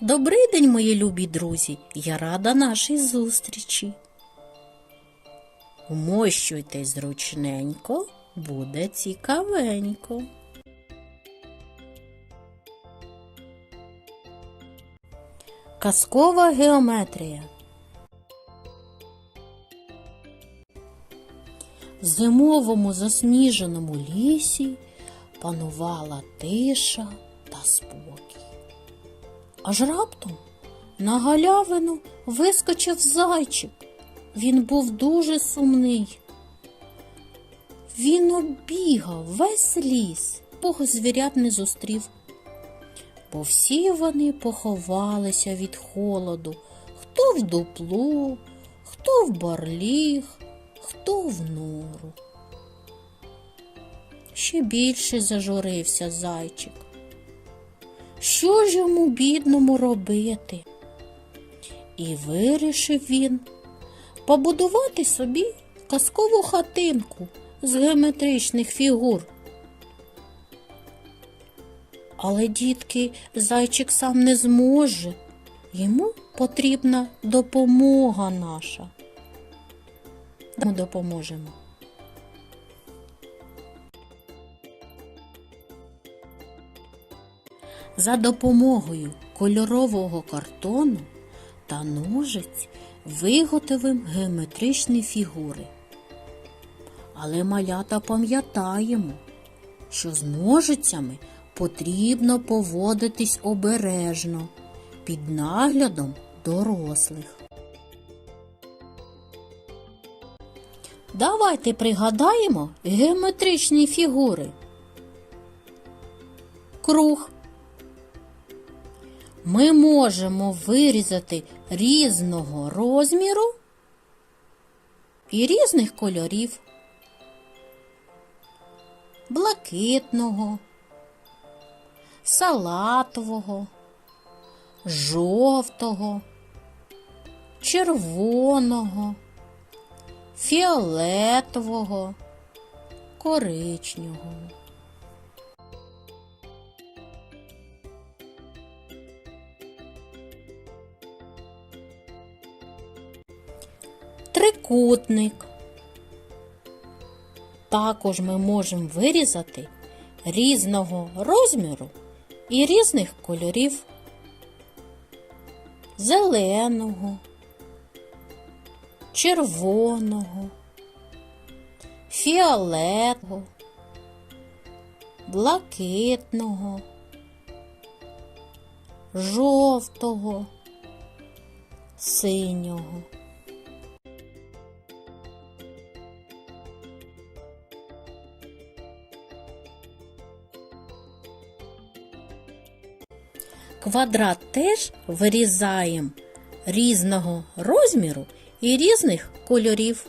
Добрий день, мої любі друзі! Я рада нашій зустрічі. Вмощуйтесь зручненько, буде цікавенько. Казкова геометрія. В зимовому засніженому лісі панувала тиша та спокій. Аж раптом на галявину вискочив зайчик. Він був дуже сумний. Він оббігав весь ліс, бог звірят не зустрів, бо всі вони поховалися від холоду, хто в дупло, хто в барліг, хто в нору. Ще більше зажурився зайчик. Що ж йому бідному робити? І вирішив він побудувати собі казкову хатинку з геометричних фігур. Але, дітки, зайчик сам не зможе. Йому потрібна допомога наша. Ми допоможемо. За допомогою кольорового картону та ножиць виготовим геометричні фігури. Але малята пам'ятаємо, що з ножицями потрібно поводитись обережно під наглядом дорослих. Давайте пригадаємо геометричні фігури. Круг. Ми можемо вирізати різного розміру і різних кольорів. Блакитного, салатового, жовтого, червоного, фіолетового, коричневого. Трикутник. Також ми можемо вирізати різного розміру і різних кольорів зеленого, червоного, фіолетового, блакитного, жовтого, синього. Квадрат теж вирізаємо різного розміру і різних кольорів.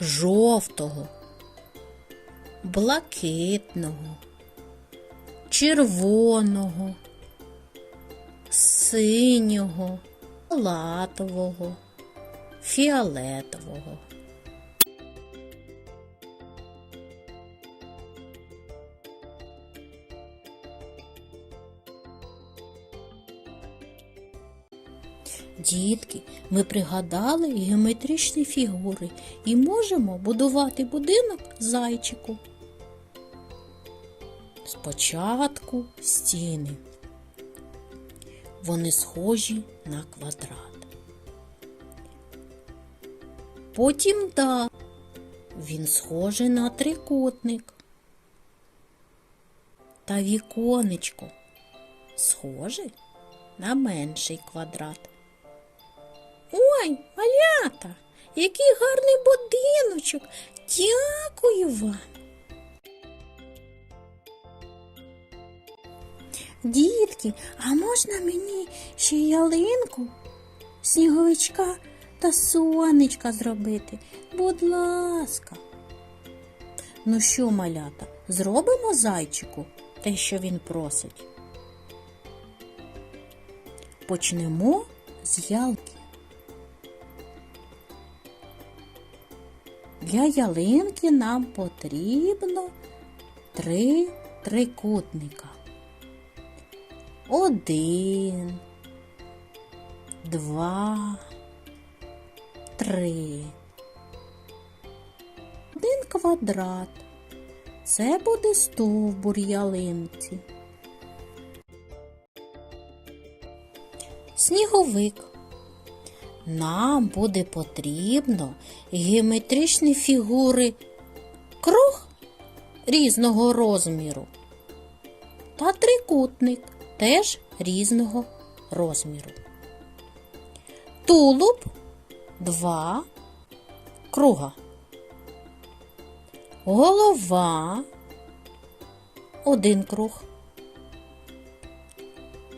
Жовтого, блакитного, червоного, синього, латового, фіолетового. Дітки, ми пригадали геометричні фігури і можемо будувати будинок зайчику. Спочатку стіни. Вони схожі на квадрат. Потім дах. Він схожий на трикутник. Та віконечко схоже на менший квадрат. Ой, малята, який гарний будиночок. Дякую вам. Дітки, а можна мені ще ялинку, сніговичка та сонечка зробити? Будь ласка. Ну що, малята, зробимо зайчику те, що він просить? Почнемо з ялки. Для ялинки нам потрібно три трикутника. Один, два, три. Один квадрат. Це буде стовбур ялинці. Сніговик. Нам буде потрібно геометричні фігури круг різного розміру та трикутник теж різного розміру. Тулуб два круга. Голова один круг.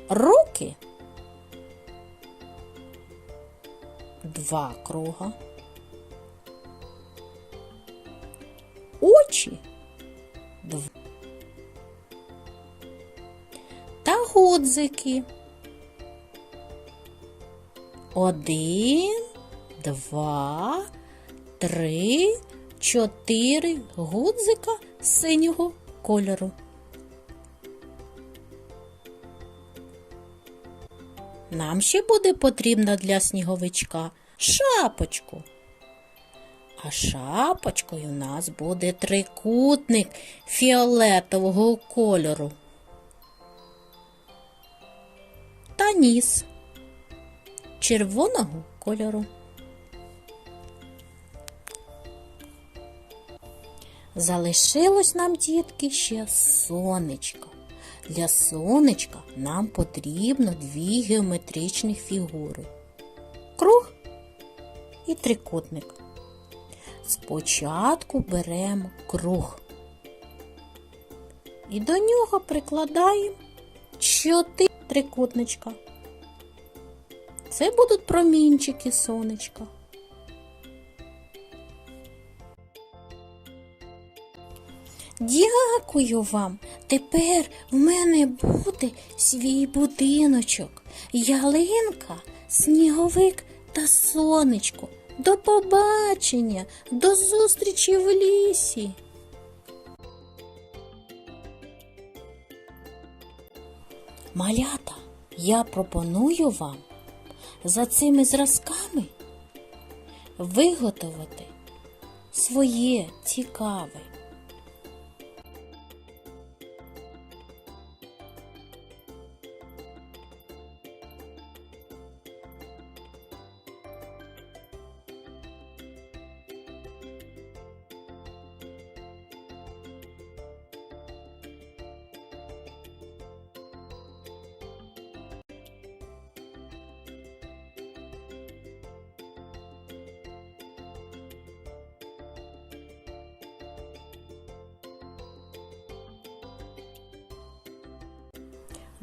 Руки два круга. Очі два. Та гудзики. Один, два, три, чотири гудзика синього кольору. Нам ще буде потрібно для сніговичка шапочку. А шапочкою у нас буде трикутник фіолетового кольору. Та ніс червоного кольору. Залишилось нам, дітки, ще сонечко. Для сонечка нам потрібно дві геометричні фігури. Круг і трикутник. Спочатку беремо круг. І до нього прикладаємо чотири трикутничка. Це будуть промінчики сонечка. Дякую вам. Тепер в мене буде свій будиночок, ялинка, сніговик та сонечко. До побачення, до зустрічі в лісі. Малята, я пропоную вам за цими зразками виготовити своє цікаве.